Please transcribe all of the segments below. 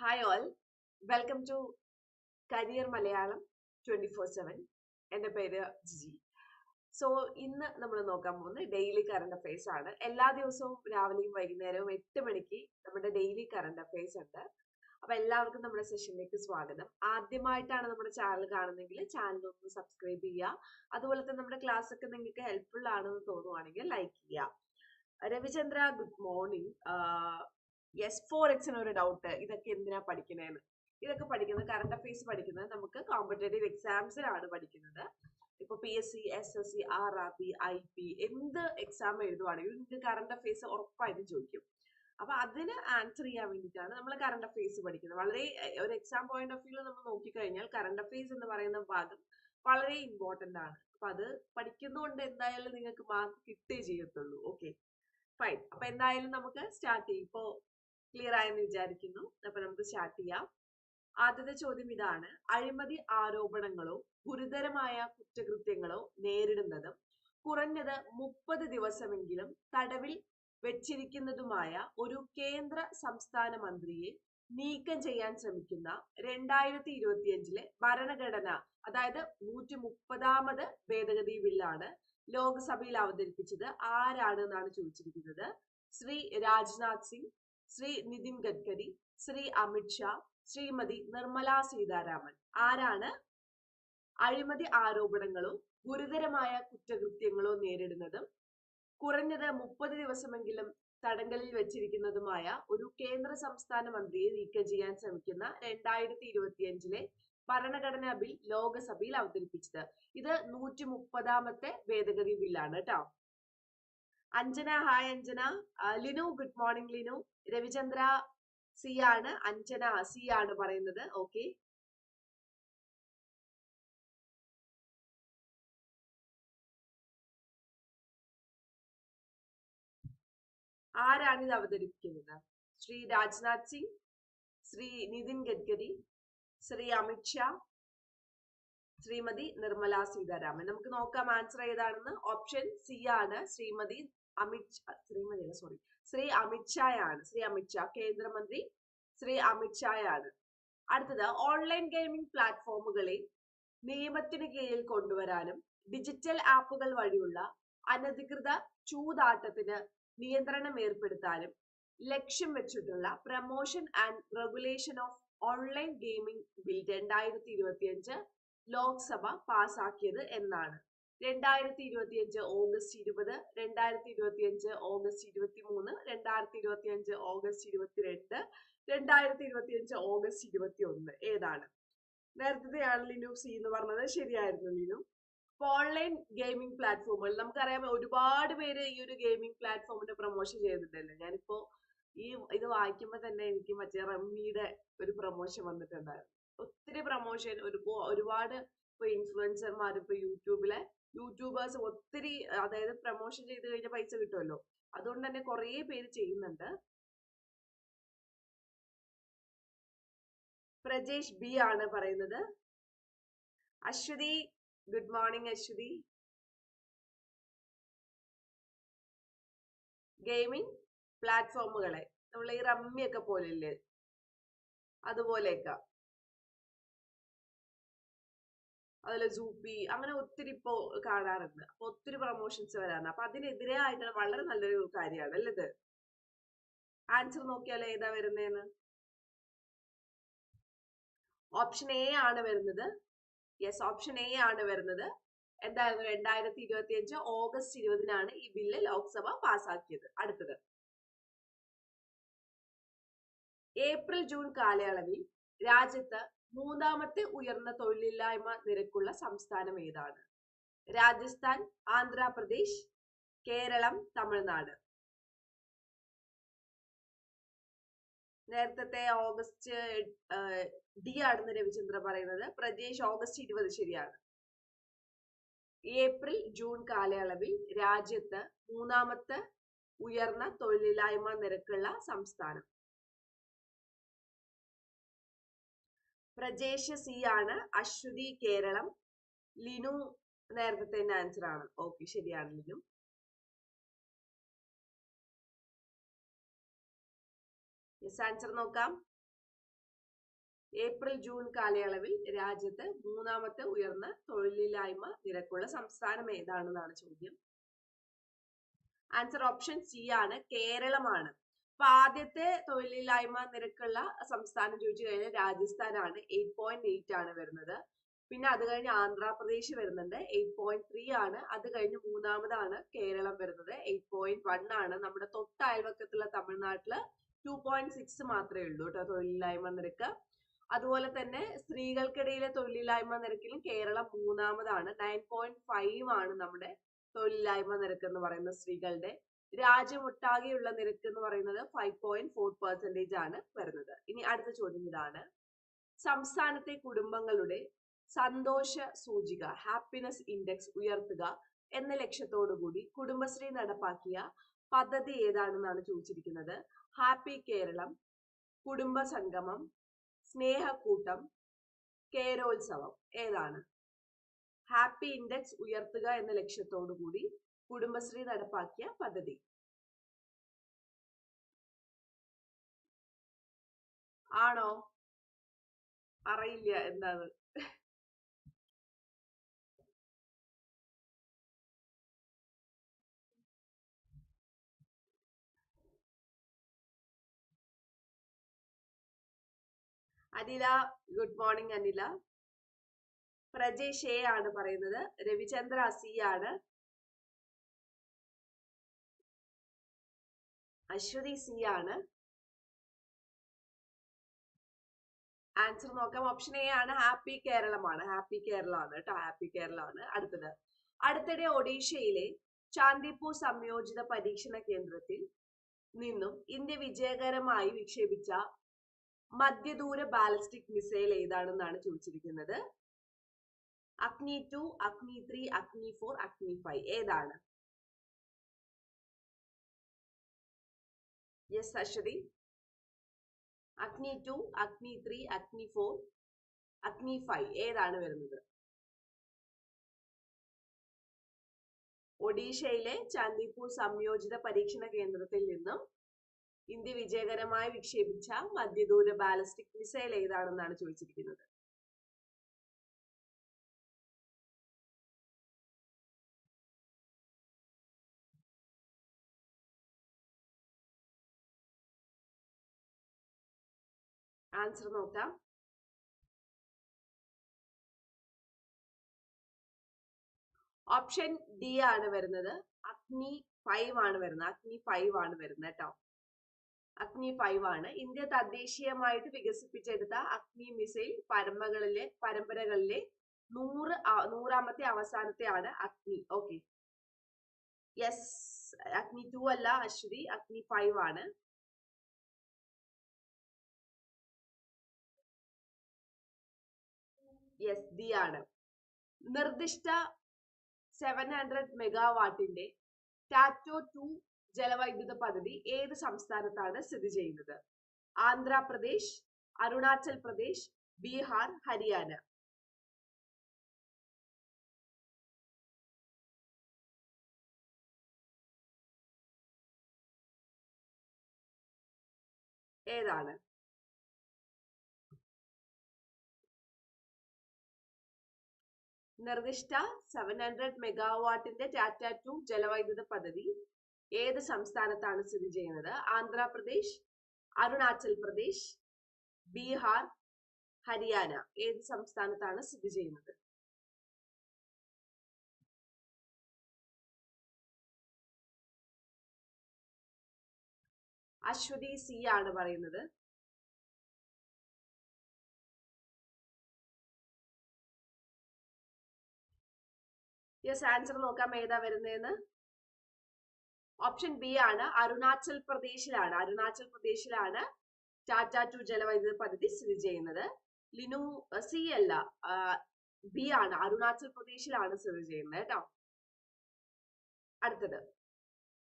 Hi all welcome to career Malayalam twenty four seven എന്റെ പേര് Jiji. So ഇന്ന് നമ്മൾ നോക്കാൻ പോകുന്നത് ഡെയിലി കറണ്ട് അഫയേഴ്സ് ആണ്. എല്ലാ ദിവസവും രാവിലെയും വൈകുന്നേരവും എട്ട് മണിക്ക് നമ്മുടെ ഡെയിലി കറണ്ട് അഫയേഴ്സ് ഉണ്ട്. അപ്പോൾ എല്ലാവർക്കും നമ്മുടെ സെഷനിലേക്ക് സ്വാഗതം. ആദ്യമായിട്ടാണ് നമ്മുടെ ചാനൽ കാണുന്നതെങ്കിൽ ചാനൽ ഒന്ന് സബ്സ്ക്രൈബ് ചെയ്യുക. അതുപോലെ തന്നെ നമ്മുടെ ക്ലാസ് ഒക്കെ നിങ്ങൾക്ക് ഹെൽപ്ഫുൾ ആണെന്ന് തോന്നുവാണെങ്കിൽ ലൈക്ക് ചെയ്യുക. Ravichandra good morning yes four എക്സിന് ഒരു ഡൗട്ട് ഇതൊക്കെ എന്തിനാ പഠിക്കണേന്ന്? ഇതൊക്കെ പഠിക്കുന്നത് കറണ്ട് അഫയേഴ്സ് പഠിക്കുന്നത് നമുക്ക് കോമ്പറ്റേറ്റീവ് എക്സാംസിലാണ് പഠിക്കുന്നത്. ഇപ്പൊ P S C S S C R R P I P എന്ത് എക്സാം എഴുതുവാണെങ്കിലും നിങ്ങൾക്ക് കറണ്ട് അഫയേഴ്സ് ഉറപ്പായിട്ടും ചോദിക്കും. അപ്പൊ അതിന് ആൻസർ ചെയ്യാൻ വേണ്ടിയിട്ടാണ് നമ്മൾ കറണ്ട് അഫയേഴ്സ് പഠിക്കുന്നത്. വളരെ ഒരു എക്സാം പോയിന്റ് ഓഫ് വ്യൂ നമ്മൾ നോക്കിക്കഴിഞ്ഞാൽ കറണ്ട് അഫയേഴ്സ് എന്ന് പറയുന്ന ഭാഗം വളരെ ഇമ്പോർട്ടന്റ് ആണ്. അപ്പൊ അത് പഠിക്കുന്നതുകൊണ്ട് എന്തായാലും നിങ്ങൾക്ക് മാർക്ക് കിട്ടേ ചെയ്യത്തുള്ളൂ. ഓക്കെ ഫൈൻ അപ്പൊ എന്തായാലും നമുക്ക് സ്റ്റാർട്ട് ചെയ്യും. ഇപ്പോ ക്ലിയർ ആയെന്ന് വിചാരിക്കുന്നു. അപ്പൊ നമുക്ക് സ്റ്റാർട്ട് ചെയ്യാം. ആദ്യത്തെ ചോദ്യം ഇതാണ്. അഴിമതി ആരോപണങ്ങളോ ഗുരുതരമായ കുറ്റകൃത്യങ്ങളോ നേരിടുന്നതും കുറഞ്ഞത് മുപ്പത് ദിവസമെങ്കിലും തടവിൽ വെച്ചിരിക്കുന്നതുമായ ഒരു കേന്ദ്ര സംസ്ഥാന മന്ത്രിയെ നീക്കം ചെയ്യാൻ ശ്രമിക്കുന്ന രണ്ടായിരത്തി ഇരുപത്തിയഞ്ചിലെ ഭരണഘടന അതായത് നൂറ്റി മുപ്പതാമത് ഭേദഗതി ബില്ലാണ് ലോക്സഭയിൽ അവതരിപ്പിച്ചത്. ആരാണ് എന്നാണ് ചോദിച്ചിരിക്കുന്നത്? ശ്രീ രാജ്നാഥ് സിംഗ് ശ്രീ നിതിൻ ഗഡ്കരി ശ്രീ അമിത്ഷാ ശ്രീമതി നിർമ്മല സീതാരാമൻ. ആരാണ്? അഴിമതി ആരോപണങ്ങളോ ഗുരുതരമായ കുറ്റകൃത്യങ്ങളോ നേരിടുന്നതും കുറഞ്ഞത് മുപ്പത് ദിവസമെങ്കിലും തടങ്കലിൽ വെച്ചിരിക്കുന്നതുമായ ഒരു കേന്ദ്ര സംസ്ഥാന മന്ത്രിയെ നീക്കം ചെയ്യാൻ ശ്രമിക്കുന്ന രണ്ടായിരത്തി ഇരുപത്തിയഞ്ചിലെ ഭരണഘടനാ ബിൽ ലോകസഭയിൽ അവതരിപ്പിച്ചത്. ഇത് നൂറ്റി മുപ്പതാമത്തെ ഭേദഗതി ബില്ലാണ് കേട്ടോ. Anjana hi Anjana. Linu good morning Linu. Ravichandra C ആണ്. അഞ്ജന സി ആണ് പറയുന്നത്. ഓക്കെ ആരാണ് ഇത് അവതരിപ്പിക്കുന്നത്? ശ്രീ രാജ്നാഥ് സിംഗ് ശ്രീ നിതിൻ ഗഡ്കരി ശ്രീ അമിത്ഷാ ശ്രീമതി നിർമ്മല സീതാരാമൻ. നമുക്ക് നോക്കാം ആൻസർ ഏതാണെന്ന്. ഓപ്ഷൻ സി ആണ് ശ്രീമതി അമിത് ശ്രീമതിയല്ല സോറി ശ്രീ അമിത്ഷായാണ് ശ്രീ അമിത്ഷാ കേന്ദ്രമന്ത്രി ശ്രീ അമിത്ഷായാണ് അടുത്തത് ഓൺലൈൻ ഗെയിമിംഗ് പ്ലാറ്റ്ഫോമുകളെ നിയമത്തിന് കീഴിൽ കൊണ്ടുവരാനും ഡിജിറ്റൽ ആപ്പുകൾ വഴിയുള്ള അനധികൃത ചൂതാട്ടത്തിന് നിയന്ത്രണം ഏർപ്പെടുത്താനും ലക്ഷ്യം വെച്ചിട്ടുള്ള promotion and regulation of online gaming bill രണ്ടായിരത്തി ഇരുപത്തിയഞ്ച് ലോക്സഭ പാസാക്കിയത് എന്നാണ്. രണ്ടായിരത്തി ഇരുപത്തിയഞ്ച് ഓഗസ്റ്റ് ഇരുപത് രണ്ടായിരത്തി ഇരുപത്തിയഞ്ച് ഓഗസ്റ്റ് ഇരുപത്തി മൂന്ന് രണ്ടായിരത്തി ഇരുപത്തിയഞ്ച് ഓഗസ്റ്റ് ഇരുപത്തിരണ്ട് രണ്ടായിരത്തി ഇരുപത്തിയഞ്ച് ഓഗസ്റ്റ് ഇരുപത്തി ഒന്ന് ഏതാണ്? നേരത്തെയാണ് ലിനു സി എന്ന് പറഞ്ഞത്. ശരിയായിരുന്നു ലിനു. ഇപ്പൊ ഓൺലൈൻ ഗെയിമിംഗ് പ്ലാറ്റ്ഫോമുകൾ നമുക്കറിയാം ഒരുപാട് പേര് ഈ ഒരു ഗെയിമിംഗ് പ്ലാറ്റ്ഫോമിന്റെ പ്രൊമോഷൻ ചെയ്തിട്ടുണ്ടല്ലോ ഞാനിപ്പോ ഈ ഇത് വായിക്കുമ്പോൾ തന്നെ എനിക്ക് മറ്റേ റമ്മിയുടെ ഒരു പ്രൊമോഷൻ വന്നിട്ടുണ്ടായിരുന്നു. ഒത്തിരി പ്രൊമോഷൻ ഒരു ഒരുപാട് ഇപ്പൊ ഇൻഫ്ലുവൻസർമാർ ഇപ്പൊ യൂട്യൂബിലെ യൂട്യൂബേഴ്സ് ഒത്തിരി അതായത് പ്രൊമോഷൻ ചെയ്ത് കഴിഞ്ഞാൽ പൈസ കിട്ടുമല്ലോ അതുകൊണ്ട് തന്നെ കുറേ പേര് ചെയ്യുന്നുണ്ട്. പ്രജേഷ് ബി ആണ് പറയുന്നത്. Aswathi good morning Aswathi. Gaming പ്ലാറ്റ്ഫോമുകളെ. നമ്മൾ ഈ റമ്മിയൊക്കെ പോലെ പോലില്ലേ? അതുപോലെയൊക്കെ. അതുപോലെ സൂപ്പി അങ്ങനെ ഒത്തിരി ഇപ്പോ കാണാറുണ്ട്. അപ്പൊ ഒത്തിരി പ്രൊമോഷൻസ് വരാറുണ്ട്. അപ്പൊ അതിനെതിരെ ആയിട്ടുള്ള വളരെ നല്ലൊരു കാര്യമാണ് അല്ലേ ഇത്? ആൻസർ നോക്കിയാൽ ഏതാ വരുന്നതെന്ന് ഓപ്ഷൻ എ ആണ് വരുന്നത്. യെസ് ഓപ്ഷൻ എ ആണ് വരുന്നത്. എന്തായിരുന്നു? രണ്ടായിരത്തി ഇരുപത്തി അഞ്ച് ഓഗസ്റ്റ് ഇരുപതിനാണ് ഈ ബില്ല് ലോക്സഭ പാസാക്കിയത്. അടുത്തത്. ഏപ്രിൽ ജൂൺ കാലയളവിൽ രാജ്യത്ത് മൂന്നാമത്തെ ഉയർന്ന തൊഴിലില്ലായ്മ നിരക്കുള്ള സംസ്ഥാനം ഏതാണ്? രാജസ്ഥാൻ ആന്ധ്രാപ്രദേശ് കേരളം തമിഴ്നാട്. നേരത്തെ ഓഗസ്റ്റ് ഡി ആണെന്ന് രവിചന്ദ്ര പറയുന്നത്. പ്രജേഷ് ഓഗസ്റ്റ് ഇരുപത് ശരിയാണ്. ഏപ്രിൽ ജൂൺ കാലയളവിൽ രാജ്യത്ത് മൂന്നാമത്തെ ഉയർന്ന തൊഴിലില്ലായ്മ നിരക്കുള്ള സംസ്ഥാനം. പ്രജേഷ് സി ആണ് അശ്വതി കേരളം. ലിനു നേരത്തെ തന്നെ ആൻസർ ആണ്. ഓക്കെ ശരിയാണ് ലിനു. യെസ് ആൻസർ നോക്കാം. ഏപ്രിൽ ജൂൺ കാലയളവിൽ രാജ്യത്ത് മൂന്നാമത്തെ ഉയർന്ന തൊഴിലില്ലായ്മ നിരക്കുള്ള സംസ്ഥാനം ഏതാണെന്നാണ് ചോദ്യം. ആൻസർ ഓപ്ഷൻ സി ആണ്. കേരളമാണ്. അപ്പൊ ആദ്യത്തെ തൊഴിലില്ലായ്മ നിരക്കുള്ള സംസ്ഥാനം ചോദിച്ചു കഴിഞ്ഞാൽ രാജസ്ഥാനാണ്. എയ്റ്റ് പോയിന്റ് എയ്റ്റ് ആണ് വരുന്നത്. പിന്നെ അത് കഴിഞ്ഞ് ആന്ധ്രാപ്രദേശ് വരുന്നുണ്ട്. എയ്റ്റ് പോയിന്റ് ത്രീ ആണ്. അത് കഴിഞ്ഞ് മൂന്നാമതാണ് കേരളം വരുന്നത്. എയ്റ്റ് പോയിന്റ് വൺ ആണ്. നമ്മുടെ തൊട്ട അയൽവക്കത്തുള്ള തമിഴ്നാട്ടിൽ ടു പോയിന്റ് സിക്സ് മാത്രമേ ഉള്ളൂ കേട്ടോ തൊഴിലില്ലായ്മ നിരക്ക്. അതുപോലെ തന്നെ സ്ത്രീകൾക്കിടയിലെ തൊഴിലില്ലായ്മ നിരക്കിലും കേരളം മൂന്നാമതാണ്. നയൻ പോയിന്റ് ഫൈവ് ആണ് നമ്മുടെ തൊഴിലില്ലായ്മ നിരക്ക് എന്ന് പറയുന്നത് സ്ത്രീകളുടെ രാജ്യമൊട്ടാകെയുള്ള നിരക്ക് എന്ന് പറയുന്നത് ഫൈവ് പോയിന്റ് ഫോർ പെർസെന്റേജ് ആണ് വരുന്നത്. ഇനി അടുത്ത ചോദ്യം ഇതാണ്. സംസ്ഥാനത്തെ കുടുംബങ്ങളുടെ സന്തോഷ സൂചിക ഹാപ്പിനെസ് ഇൻഡെക്സ് ഉയർത്തുക എന്ന ലക്ഷ്യത്തോടുകൂടി കുടുംബശ്രീ നടപ്പാക്കിയ പദ്ധതി ഏതാണെന്നാണ് ചോദിച്ചിരിക്കുന്നത്? ഹാപ്പി കേരളം കുടുംബ സംഗമം സ്നേഹക്കൂട്ടം കേരോത്സവം ഏതാണ്? ഹാപ്പി ഇൻഡെക്സ് ഉയർത്തുക എന്ന ലക്ഷ്യത്തോടുകൂടി കുടുംബശ്രീ നടപ്പാക്കിയ പദ്ധതി. ആണോ? അറിയില്ല എന്താണ്? Anila good morning Anila. Prajesh A ആണ് പറയുന്നത്. രവിചന്ദ്ര സി ആണ്. അശ്വതി സി ആണ്. ആൻസർ നോക്കാം. ഓപ്ഷൻ എ ആണ്. ഹാപ്പി കേരളമാണ് ഹാപ്പി കേരളമാണ് കേട്ടോ. ഹാപ്പി കേരളമാണ് അടുത്തത്. അടുത്തിടെ ഒഡീഷയിലെ ചാന്ദിപ്പൂർ സംയോജിത പരീക്ഷണ കേന്ദ്രത്തിൽ നിന്നും ഇന്ത്യ വിജയകരമായി വിക്ഷേപിച്ച മധ്യദൂര ബാലിസ്റ്റിക് മിസൈൽ ഏതാണെന്നാണ് ചോദിച്ചിരിക്കുന്നത്? അഗ്നി ടു അഗ്നി ത്രീ അഗ്നി ഫോർ അഗ്നി ഫൈവ് ഏതാണ്? യെസ് അശ്വതി അഗ്നി ടു അഗ്നി ത്രീ അഗ്നി ഫോർ അഗ്നി ഫൈവ് ഏതാണ് വരുന്നത്? ഒഡീഷയിലെ ചാന്ദിപ്പൂർ സംയോജിത പരീക്ഷണ കേന്ദ്രത്തിൽ നിന്നും ഇന്ത്യ വിജയകരമായി വിക്ഷേപിച്ച മധ്യദൂര ബാലിസ്റ്റിക് മിസൈൽ ഏതാണെന്നാണ് ചോദിച്ചിരിക്കുന്നത്? ആൻസർ നോക്കാം. ഓപ്ഷൻ ഡി ആണ് വരുന്നത്. അഗ്നി ഫൈവ് ആണ് വരുന്നത്. അഗ്നി ഫൈവ് ആണ് വരുന്നത് കേട്ടോ അഗ്നി ഫൈവ് ആണ്. ഇന്ത്യ തദ്ദേശീയമായിട്ട് വികസിപ്പിച്ചെടുത്ത അഗ്നി മിസൈൽ പരമ്പകളിലെ പരമ്പരകളിലെ നൂറ് നൂറാമത്തെ അവസാനത്തെ ആണ് അഗ്നി ഓക്കെ യെസ് അഗ്നി ടു അല്ല അശ്വതി. അഗ്നി ഫൈവ് ആണ്. യെസ് ഡി ആണ്. നിർദ്ദിഷ്ട സെവൻ ഹൺഡ്രഡ് മെഗാവാട്ടിന്റെ ടാറ്റോ ടു ജലവൈദ്യുത പദ്ധതി ഏത് സംസ്ഥാനത്താണ് സ്ഥിതി ചെയ്യുന്നത്? ആന്ധ്രാപ്രദേശ് അരുണാചൽ പ്രദേശ് ബീഹാർ ഹരിയാന. ഏതാണ്? നിർദ്ദിഷ്ട സെവൻ ഹൺഡ്രഡ് മെഗാവാട്ടിന്റെ ടാറ്റ ടു ജലവൈദ്യുത പദ്ധതി ഏത് സംസ്ഥാനത്താണ് സ്ഥിതി ചെയ്യുന്നത്? ആന്ധ്രാപ്രദേശ് അരുണാചൽ പ്രദേശ് ബീഹാർ ഹരിയാന ഏത് സംസ്ഥാനത്താണ് സ്ഥിതി ചെയ്യുന്നത്? അശ്വതി സി ആണ് പറയുന്നത്. യെസ് ആൻസർ നോക്കാം ഏതാ വരുന്നതെന്ന് ഓപ്ഷൻ ബി ആണ്. അരുണാചൽ പ്രദേശിലാണ്. അരുണാചൽ പ്രദേശിലാണ് ടാറ്റ ടു ജലവൈദ്യുത പദ്ധതി സ്ഥിതി ചെയ്യുന്നത്. ലിനു സി അല്ല ബി ആണ്. അരുണാചൽ പ്രദേശിലാണ് സ്ഥിതി ചെയ്യുന്നത് കേട്ടോ. അടുത്തത്.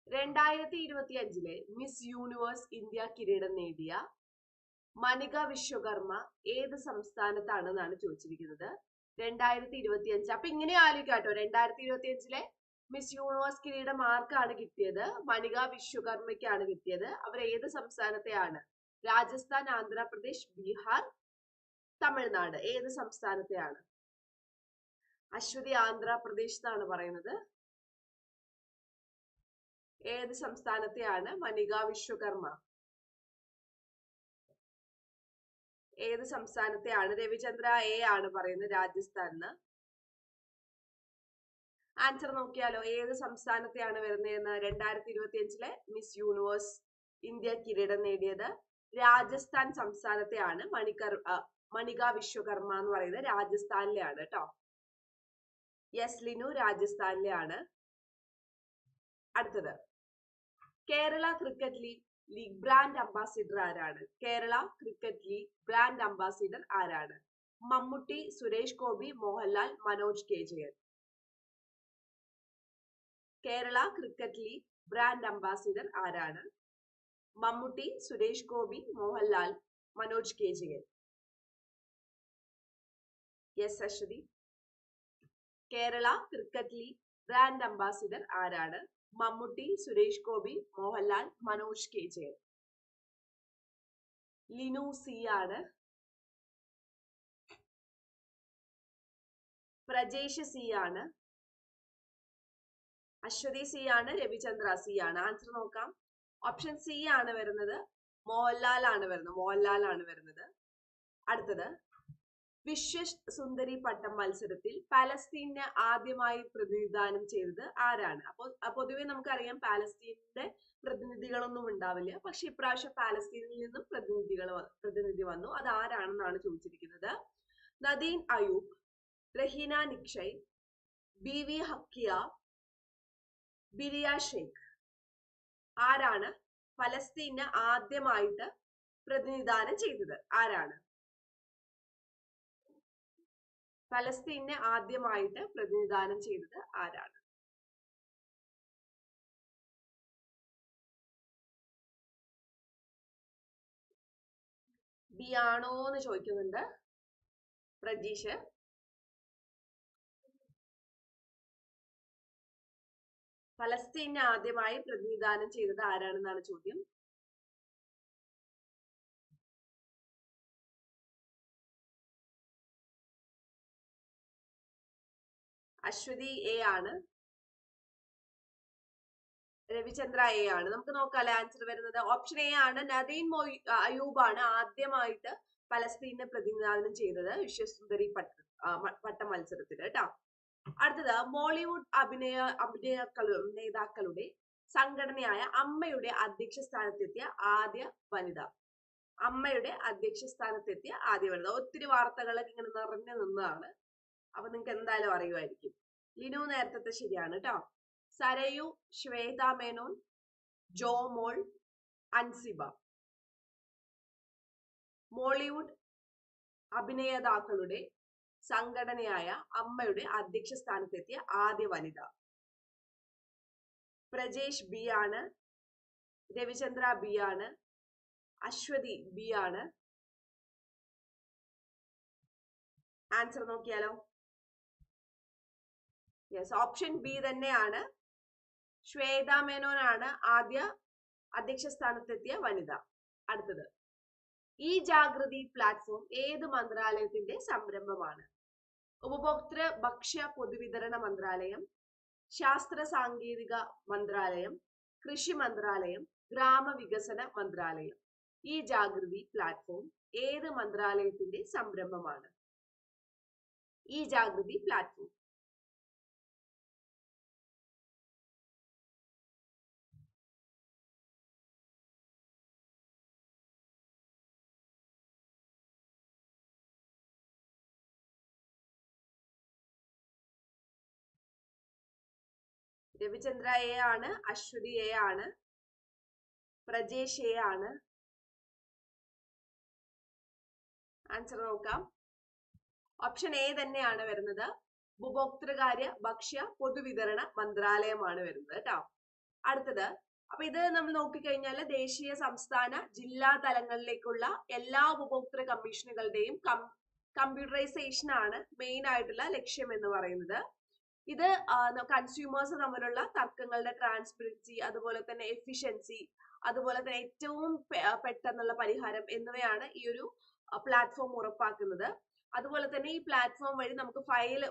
രണ്ടായിരത്തി ഇരുപത്തി അഞ്ചിലെ മിസ് യൂണിവേഴ്സ് ഇന്ത്യ കിരീടം നേടിയ മനിക വിശ്വകർമ്മ ഏത് സംസ്ഥാനത്താണെന്നാണ് ചോദിച്ചിരിക്കുന്നത്? രണ്ടായിരത്തി ഇരുപത്തി അഞ്ച് അപ്പൊ ഇങ്ങനെ ആലോചിക്കാട്ടോ രണ്ടായിരത്തി ഇരുപത്തി അഞ്ചിലെ മിസ് യൂണിവേഴ്സ് കിരീടം ആർക്കാണ് കിട്ടിയത്? മണിക വിശ്വകർമ്മയ്ക്കാണ് കിട്ടിയത്. അവർ ഏത് സംസ്ഥാനത്തെയാണ്? രാജസ്ഥാൻ ആന്ധ്രാപ്രദേശ് ബീഹാർ തമിഴ്നാട് ഏത് സംസ്ഥാനത്തെയാണ്? അശ്വതി ആന്ധ്രാപ്രദേശ് എന്നാണ് പറയുന്നത്. ഏത് സംസ്ഥാനത്തെയാണ്? മണിക വിശ്വകർമ്മ. ഏത് സംസ്ഥാനത്തെയാണ് രവിചന്ദ്ര എ ആണ് പറയുന്നത് രാജസ്ഥാനിന് ആൻസർ നോക്കിയാലോ ഏത് സംസ്ഥാനത്തെയാണ് വരുന്നതെന്ന് രണ്ടായിരത്തി ഇരുപത്തി അഞ്ചിലെ മിസ് യൂണിവേഴ്സ് ഇന്ത്യ കിരീടം നേടിയത്? രാജസ്ഥാൻ സംസ്ഥാനത്തെയാണ് മണിക്കർ മണിക വിശ്വകർമ്മ എന്ന് പറയുന്നത് രാജസ്ഥാനിലെയാണ് കേട്ടോ. യെസ് ലിനു രാജസ്ഥാനിലെയാണ് അടുത്തത്. Kerala cricket league league brand ambassador ആരാണ്? Kerala cricket league brand ambassador ആരാണ്? Mammootty Suresh Gopi Mohanlal Manoj K Jayan. Kerala cricket league brand ambassador ആരാണ്? Mammootty Suresh Gopi Mohanlal Manoj K Jayan. Yes Aswathi. Kerala cricket league brand ambassador ആരാണ്? Mammootty Suresh Gopi Mohanlal Manoj K Jayan Linu C ആണ്. Prajesh C ആണ്. Aswathy C ആണ് Ravichandra C ആണ്. Answer നോക്കാം. Option C ആണ് വരുന്നത്. മോഹൻലാൽ ആണ് വരുന്നത്. മോഹൻലാൽ ആണ് വരുന്നത്. അടുത്തത്. വിശ്വ സുന്ദരി പട്ടം മത്സരത്തിൽ പാലസ്തീനെ ആദ്യമായി പ്രതിനിധാനം ചെയ്തത് ആരാണ്? അപ്പോൾ പൊതുവെ നമുക്കറിയാം പാലസ്തീനിന്റെ പ്രതിനിധികളൊന്നും ഉണ്ടാവില്ല. പക്ഷെ ഇപ്രാവശ്യം പാലസ്തീനിൽ നിന്നും പ്രതിനിധികൾ പ്രതിനിധി വന്നു. അത് ആരാണെന്നാണ് ചോദിച്ചിരിക്കുന്നത്? നദീൻ അയൂബ് റഹീന നിക്ഷയ് ബി വി ഹക്കിയ ബിരിയ ഷെയ്ഖ്. ആരാണ്? പലസ്തീനെ ആദ്യമായിട്ട് പ്രതിനിധാനം ചെയ്തത്. ആരാണ്? ഫലസ്തീനെ ആദ്യമായിട്ട് പ്രതിനിധാനം ചെയ്തത് ആരാണ്? ബി ആണോ എന്ന് ചോദിക്കുന്നുണ്ട് പ്രജീഷ്. ഫലസ്തീനെ ആദ്യമായി പ്രതിനിധാനം ചെയ്തത് ആരാണെന്നാണ് ചോദ്യം? അശ്വതി എ ആണ്. രവിചന്ദ്ര എ ആണ്. നമുക്ക് നോക്കാം അല്ലെ ആൻസർ വരുന്നത്. ഓപ്ഷൻ എ ആണ്. നദീൻ മൊയ് അയൂബാണ് ആദ്യമായിട്ട് പലസ്തീനെ പ്രതിനിധാനം ചെയ്തത് വിശ്വസുന്ദരി പട്ട പട്ട മത്സരത്തിൽ കേട്ടോ അടുത്തത് മോളിവുഡ് അഭിനയ അഭിനേതാക്കൾ നേതാക്കളുടെ സംഘടനയായ അമ്മയുടെ അധ്യക്ഷ സ്ഥാനത്തെത്തിയ ആദ്യ വനിത. അമ്മയുടെ അധ്യക്ഷ സ്ഥാനത്തെത്തിയ ആദ്യ വനിത. ഒത്തിരി വാർത്തകളൊക്കെ ഇങ്ങനെ നിറഞ്ഞു നിന്നതാണ്. അപ്പൊ നിങ്ങൾക്ക് എന്തായാലും അറിയുമായിരിക്കും. ലിനു നേരത്തെ ശരിയാണ് കേട്ടോ സരയു ശ്വേത മേനോൻ ജോമോൾ അൻസിബ. മോളിവുഡ് അഭിനേതാക്കളുടെ സംഘടനയായ അമ്മയുടെ അധ്യക്ഷ സ്ഥാനത്തെത്തിയ ആദ്യ വനിത. പ്രജേഷ് ബി ആണ്. രവിചന്ദ്ര ബി ആണ്. അശ്വതി ബി ആണ്. ആൻസർ നോക്കിയാലോ? യെസ് ഓപ്ഷൻ ബി തന്നെയാണ്. ശ്വേത മേനോനാണ് ആദ്യ അധ്യക്ഷ സ്ഥാനത്തെത്തിയ വനിത. അടുത്തത്. ഈ ജാഗൃതി പ്ലാറ്റ്ഫോം ഏത് മന്ത്രാലയത്തിന്റെ സംരംഭമാണ്? ഉപഭോക്തൃ ഭക്ഷ്യ പൊതുവിതരണ മന്ത്രാലയം ശാസ്ത്ര സാങ്കേതിക മന്ത്രാലയം കൃഷി മന്ത്രാലയം ഗ്രാമവികസന മന്ത്രാലയം. ഈ ജാഗൃതി പ്ലാറ്റ്ഫോം ഏത് മന്ത്രാലയത്തിന്റെ സംരംഭമാണ്? ഈ ജാഗൃതി പ്ലാറ്റ്ഫോം രവിചന്ദ്ര എ ആണ് അശ്വതി എ ആണ് പ്രജേഷ് എ ആണ്. ആൻസർ നോക്കാം. ഓപ്ഷൻ എ തന്നെയാണ് വരുന്നത്. ഉപഭോക്തൃകാര്യ ഭക്ഷ്യ പൊതുവിതരണ മന്ത്രാലയമാണ് വരുന്നത് കേട്ടോ. അടുത്തത് അപ്പൊ ഇത് നമ്മൾ നോക്കിക്കഴിഞ്ഞാൽ ദേശീയ സംസ്ഥാന ജില്ലാ തലങ്ങളിലേക്കുള്ള എല്ലാ ഉപഭോക്തൃ കമ്മീഷനുകളുടെയും കമ്പ്യൂട്ടറൈസേഷൻ ആണ് മെയിൻ ആയിട്ടുള്ള ലക്ഷ്യം എന്ന് പറയുന്നത്. ഇത് കൺസ്യൂമേഴ്സ് തമ്മിലുള്ള തർക്കങ്ങളുടെ ട്രാൻസ്പെറൻസി അതുപോലെ തന്നെ എഫിഷ്യൻസി അതുപോലെ തന്നെ ഏറ്റവും പെട്ടെന്നുള്ള പരിഹാരം എന്നിവയാണ് ഈ ഒരു പ്ലാറ്റ്ഫോം ഉറപ്പാക്കുന്നത്. അതുപോലെ തന്നെ ഈ പ്ലാറ്റ്ഫോം വഴി നമുക്ക് ഫയൽ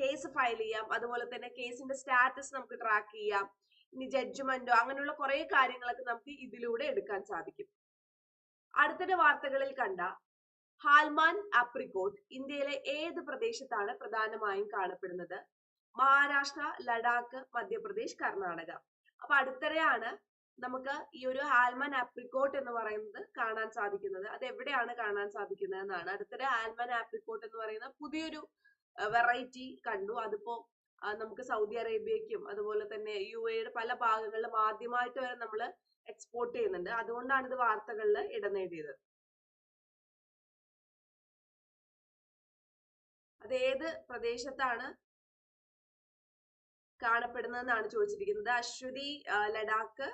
കേസ് ഫയൽ ചെയ്യാം. അതുപോലെ തന്നെ കേസിന്റെ സ്റ്റാറ്റസ് നമുക്ക് ട്രാക്ക് ചെയ്യാം. ഇനി ജഡ്ജ്മെന്റോ അങ്ങനെയുള്ള കുറെ കാര്യങ്ങളൊക്കെ നമുക്ക് ഇതിലൂടെ എടുക്കാൻ സാധിക്കും. അടുത്തിടെ വാർത്തകളിൽ കണ്ട ഹാൽമാൻ ആപ്രിക്കോട്ട് ഇന്ത്യയിലെ ഏത് പ്രദേശത്താണ് പ്രധാനമായും കാണപ്പെടുന്നത്? മഹാരാഷ്ട്ര ലഡാക്ക് മധ്യപ്രദേശ് കർണാടക. അപ്പൊ അടുത്തിടെയാണ് നമുക്ക് ഈ ഒരു ഹാൽമൻ ആപ്രിക്കോട്ട് എന്ന് പറയുന്നത് കാണാൻ സാധിക്കുന്നത്. അത് എവിടെയാണ് കാണാൻ സാധിക്കുന്നത് എന്നാണ്. അടുത്തിടെ ഹാൽമൻ ആപ്രിക്കോട്ട് എന്ന് പറയുന്ന പുതിയൊരു വെറൈറ്റി കണ്ടു. അതിപ്പോ നമുക്ക് സൗദി അറേബ്യക്കും അതുപോലെ തന്നെ യു എയുടെ പല ഭാഗങ്ങളിലും ആദ്യമായിട്ട് വരെ നമ്മൾ എക്സ്പോർട്ട് ചെയ്യുന്നുണ്ട്. അതുകൊണ്ടാണ് ഇത് വാർത്തകളിൽ ഇടം നേടിയത്. ഏത് പ്രദേശത്താണ് കാണപ്പെടുന്നതെന്നാണ് ചോദിച്ചിരിക്കുന്നത്. അശ്വതി ലഡാക്ക്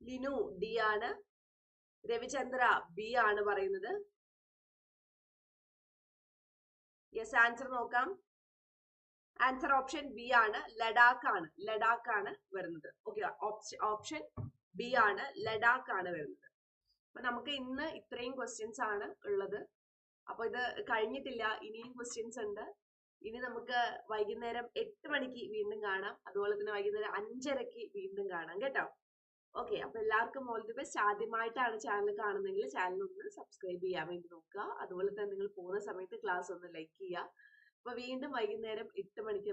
ലിനു ഡി ആണ്. രവിചന്ദ്ര ബി ആണ് പറയുന്നത്. യെസ് ആൻസർ നോക്കാം. ആൻസർ ഓപ്ഷൻ ബി ആണ് ലഡാക്ക് ആണ് ലഡാക്ക് ആണ് വരുന്നത് ഓക്കെ ഓപ്ഷൻ ബി ആണ് ലഡാക്ക് ആണ് വരുന്നത്. അപ്പൊ നമുക്ക് ഇന്ന് ഇത്രയും ക്വസ്റ്റ്യൻസ് ആണ് ഉള്ളത്. അപ്പൊ ഇത് കഴിഞ്ഞിട്ടില്ല. ഇനിയും ക്വസ്റ്റ്യൻസ് ഉണ്ട്. ഇനി നമുക്ക് വൈകുന്നേരം എട്ട് മണിക്ക് വീണ്ടും കാണാം. അതുപോലെ തന്നെ വൈകുന്നേരം അഞ്ചരക്ക് വീണ്ടും കാണാം. കേട്ടോ? ഓക്കെ അപ്പൊ എല്ലാവർക്കും ഓൾ ദി ബെസ്റ്റ് ആദ്യമായിട്ടാണ് ചാനൽ കാണുന്നതെങ്കിൽ ചാനൽ ഒന്ന് സബ്സ്ക്രൈബ് ചെയ്യാൻ വേണ്ടി നോക്കുക. അതുപോലെ തന്നെ നിങ്ങൾ പോകുന്ന സമയത്ത് ക്ലാസ് ഒന്ന് ലൈക്ക് ചെയ്യുക. അപ്പൊ വീണ്ടും വൈകുന്നേരം എട്ട് മണിക്ക്